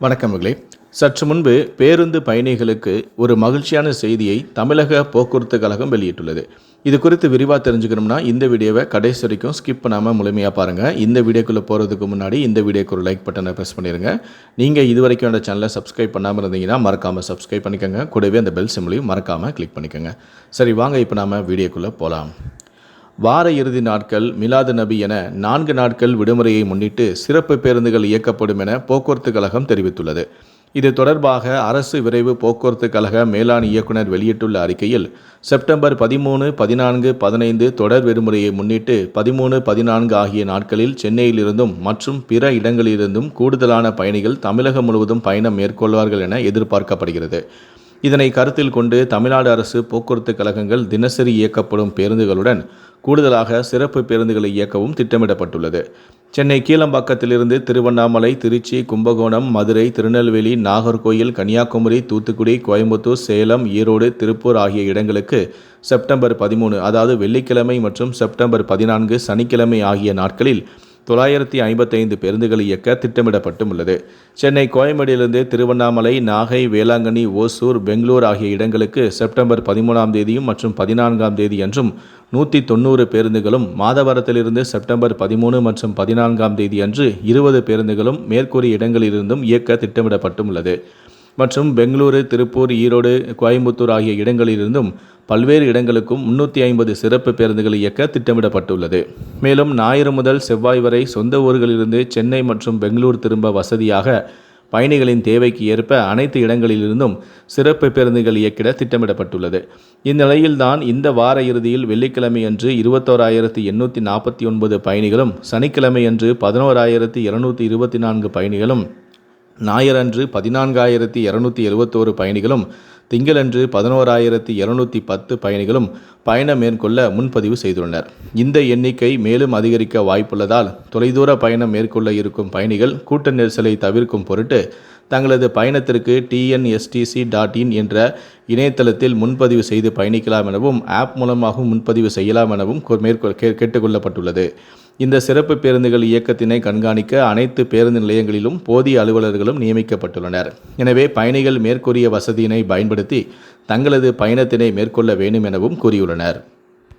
வணக்கம் மகளே. சற்று முன்பு பேருந்து பயணிகளுக்கு ஒரு மகிழ்ச்சியான செய்தியை தமிழக போக்குவரத்து கழகம் வெளியிட்டுள்ளது. இது குறித்து விரிவாக தெரிஞ்சுக்கணும்னா இந்த வீடியோவை கடைசி வரைக்கும் ஸ்கிப் பண்ணாமல் முழுமையாக பாருங்கள் இந்த வீடியோக்குள்ளே போகிறதுக்கு முன்னாடி இந்த வீடியோக்கு ஒரு லைக் பட்டனை ப்ரெஸ் பண்ணிடுங்க நீங்கள் இது வரைக்கும் அந்த சேனலை சப்ஸ்கிரைப் பண்ணாமல் இருந்தீங்கன்னா மறக்காமல் சப்ஸ்கிரைப் பண்ணிக்கோங்க. கூடவே அந்த பெல் சிம்லையும் மறக்காமல் கிளிக் பண்ணிக்கோங்க. சரி வாங்க இப்போ நாம வீடியோக்குள்ளே போகலாம் வார இறுதி நாட்கள் மிலாது நபி என நான்கு நாட்கள் விடுமுறையை முன்னிட்டு சிறப்பு பேருந்துகள் இயக்கப்படும் என போக்குவரத்து கழகம் தெரிவித்துள்ளது. இது தொடர்பாக அரசு விரைவு போக்குவரத்து கழக மேலாண் இயக்குனர் வெளியிட்டுள்ள அறிக்கையில் செப்டம்பர் பதிமூணு பதினான்கு பதினைந்து தொடர் விடுமுறையை முன்னிட்டு பதிமூணு பதினான்கு ஆகிய நாட்களில் சென்னையிலிருந்தும் மற்றும் பிற இடங்களிலிருந்தும் கூடுதலான பயணிகள் தமிழகம் முழுவதும் பயணம் மேற்கொள்வார்கள் என எதிர்பார்க்கப்படுகிறது. இதனை கருத்தில் கொண்டு தமிழ்நாடு அரசு போக்குவரத்து கழகங்கள் தினசரி இயக்கப்படும் பேருந்துகளுடன் கூடுதலாக சிறப்பு பேருந்துகளை இயக்கவும் திட்டமிடப்பட்டுள்ளது. சென்னை கீழம்பாக்கத்திலிருந்து திருவண்ணாமலை திருச்சி கும்பகோணம் மதுரை திருநெல்வேலி நாகர்கோயில் கன்னியாகுமரி தூத்துக்குடி கோயம்புத்தூர் சேலம் ஈரோடு திருப்பூர் ஆகிய இடங்களுக்கு செப்டம்பர் பதிமூணு அதாவது வெள்ளிக்கிழமை மற்றும் செப்டம்பர் பதினான்கு சனிக்கிழமை ஆகிய நாட்களில் தொள்ளாயிரத்தி ஐம்பத்தைந்து பேருந்துகள் இயக்க திட்டமிடப்பட்டும் உள்ளது. சென்னை கோயம்பேடியிலிருந்து திருவண்ணாமலை நாகை வேளாங்கண்ணி ஓசூர் பெங்களூர் ஆகிய இடங்களுக்கு செப்டம்பர் பதிமூணாம் தேதியும் மற்றும் பதினான்காம் தேதி என்றும் நூற்றி தொண்ணூறு பேருந்துகளும் மாதவரத்திலிருந்து செப்டம்பர் பதிமூணு மற்றும் பதினான்காம் தேதி அன்று இருபது பேருந்துகளும் மேற்கூறிய இடங்களிலிருந்தும் இயக்க திட்டமிடப்பட்டும் உள்ளது. மற்றும் பெங்களூரு திருப்பூர் ஈரோடு கோயம்புத்தூர் ஆகிய இடங்களிலிருந்தும் பல்வேறு இடங்களுக்கும் முன்னூற்றி ஐம்பது சிறப்பு பேருந்துகள் இயக்க திட்டமிடப்பட்டுள்ளது. மேலும் ஞாயிறு முதல் செவ்வாய் வரை சொந்த ஊர்களிலிருந்து சென்னை மற்றும் பெங்களூர் திரும்ப வசதியாக பயணிகளின் தேவைக்கு ஏற்ப அனைத்து இடங்களிலிருந்தும் சிறப்பு பேருந்துகள் இயக்கிட திட்டமிடப்பட்டுள்ளது. இந்நிலையில்தான் இந்த வார இறுதியில் வெள்ளிக்கிழமையன்று இருபத்தோராயிரத்தி எண்ணூற்றி நாற்பத்தி ஒன்பது பயணிகளும் சனிக்கிழமையன்று பதினோராயிரத்தி இருநூற்றி இருபத்தி நான்கு பயணிகளும் ஞாயிறன்று பதினான்காயிரத்தி இரநூத்தி எழுபத்தோரு பயணிகளும் திங்களன்று பதினோராயிரத்தி இருநூத்தி பத்து பயணிகளும் பயணம் மேற்கொள்ள முன்பதிவு செய்துள்ளனர். இந்த எண்ணிக்கை மேலும் அதிகரிக்க வாய்ப்புள்ளதால் தொலைதூர பயணம் மேற்கொள்ள இருக்கும் பயணிகள் கூட்ட நெரிசலை தவிர்க்கும் பொருட்டு தங்களது பயணத்திற்கு டிஎன்எஸ்டிசி டாட் இன் என்ற இணையதளத்தில் முன்பதிவு செய்து பயணிக்கலாம் எனவும் ஆப் மூலமாகவும் முன்பதிவு செய்யலாம் எனவும் மேற்கொள் கேட்டுக்கொள்ளப்பட்டுள்ளது. இந்த சிறப்பு பேருந்துகள் இயக்கத்தினை கண்காணிக்க அனைத்து பேருந்து நிலையங்களிலும் போதிய அலுவலர்களும் நியமிக்கப்பட்டுள்ளனர். எனவே பயணிகள் மேற்கூறிய வசதியினை பயன்படுத்தி தங்களது பயணத்தினை மேற்கொள்ள வேண்டும் எனவும் கூறியுள்ளனர்.